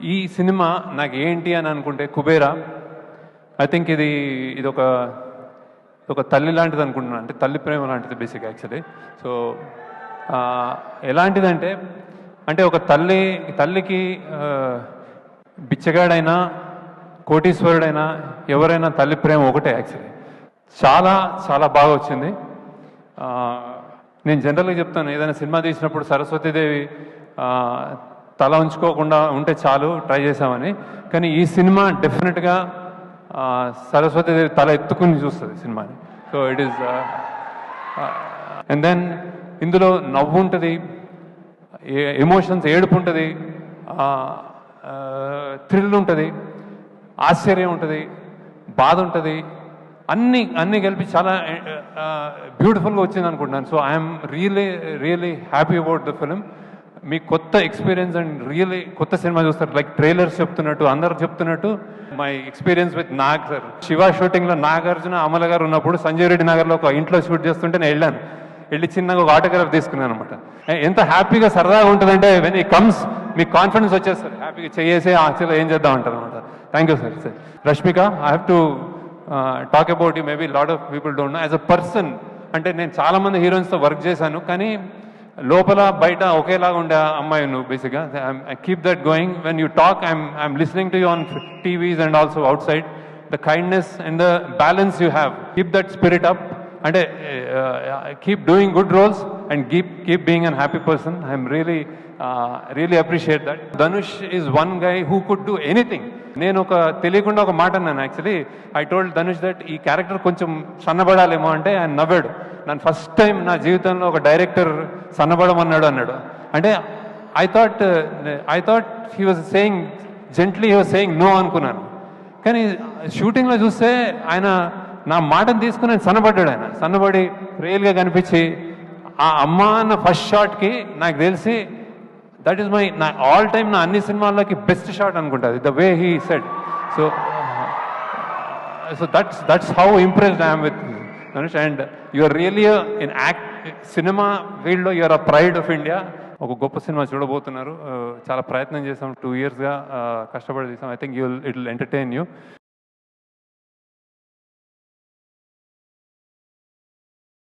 ఈ సినిమా నాకు ఏంటి అని అనుకుంటే కుబేరా. ఐ థింక్ ఇది ఇది ఒక ఒక తల్లి లాంటిది అనుకుంటున్నాను అంటే తల్లి ప్రేమ లాంటిది బేసిక్ యాక్చువల్లీ సో ఎలాంటిదంటే అంటే ఒక తల్లి తల్లికి బిచ్చగాడైనా కోటీశ్వరుడైనా ఎవరైనా తల్లి ప్రేమ ఒకటే యాక్చువల్లీ చాలా చాలా బాగా వచ్చింది. నేను జనరల్గా చెప్తాను ఏదైనా సినిమా తీసినప్పుడు సరస్వతీదేవి తల ఉంచుకోకుండా ఉంటే చాలు ట్రై చేసామని కానీ ఈ సినిమా డెఫినెట్గా సరస్వతీదేవి తల ఎత్తుకుని చూస్తుంది సినిమాని. So it is and then ఇందులో నవ్వు ఉంటుంది ఎమోషన్స్ ఏడుపు ఉంటుంది థ్రిల్ ఉంటుంది ఆశ్చర్యం ఉంటుంది బాధ ఉంటుంది అన్నీ అన్నీ కలిపి చాలా బ్యూటిఫుల్గా వచ్చింది అనుకుంటున్నాను so I'm really really happy about the film మీ కొత్త ఎక్స్పీరియన్స్ అండ్ రియలీ కొత్త సినిమా చూస్తారు. లైక్ ట్రైలర్స్ చెప్తున్నట్టు అందరు చెప్తున్నట్టు. My experience with Nag sir. Siva షూటింగ్లో నాగార్జున అమల గారు ఉన్నప్పుడు సంజయ్ రెడ్డి నగర్లో ఒక ఇంట్లో షూట్ చేస్తుంటే నేను వెళ్ళాను. వెళ్ళి చిన్నగా ఒక ఆటోగ్రాఫ్ తీసుకున్నాను అనమాట ఎంత హ్యాపీగా సరదాగా ఉంటుందంటే వెన్ ఈ కమ్స్ మీకు కాన్ఫిడెన్స్ వచ్చేస్తారు హ్యాపీగా చేసేసి యాక్చువల్గా ఏం చేద్దాం అంటారు అనమాట thank you sir sir Rashmika I have to talk about you maybe lot of people don't know as a person అంటే నేను చాలామంది హీరోయిన్స్తో వర్క్ చేశాను. కానీ లోపల బయట ఒకేలాగా ఉండే అమ్మాయి నువ్వు బేసిక్గా I keep that going when you talk I'm I'm listening to you on TVs and also outside the kindness and the balance you have keep that spirit up అంటే keep doing good roles and keep keep being an happy person I'm really really appreciate that Dhanush is one guy who could do anything నేను ఒక తెలియకుండా ఒక మాట అన్నాను. Actually I told Dhanush that ఈ character కొంచెం సన్నబడాలేమో అంటే ఆయన నవ్వాడు. నన్ను ఫస్ట్ టైం నా జీవితంలో ఒక డైరెక్టర్ సన్నబడమన్నాడు అన్నాడు. అంటే I thought I thought he was saying gently he was saying no అనుకున్నాను. కానీ షూటింగ్లో చూస్తే ఆయన నా మాటను తీసుకుని ఆయన సన్నబడ్డాడు ఆయన. సన్నబడి రియల్గా కనిపించి ఆ అమ్మ అన్న ఫస్ట్ షాట్కి నాకు తెలిసి దట్ ఈస్ మై నా ఆల్ టైమ్ నా అన్ని సినిమాల్లోకి బెస్ట్ షాట్ అనుకుంటుంది the way he said so so that's that's how impressed I'm with Dhanush and your really in act cinema ఫీల్డ్లో your a pride of India ఒక గొప్ప cinema చూడబోతున్నారు. Uh, చాలా ప్రయత్నం చేసాం టూ ఇయర్స్గా కష్టపడి చేసాం I think you it will entertain you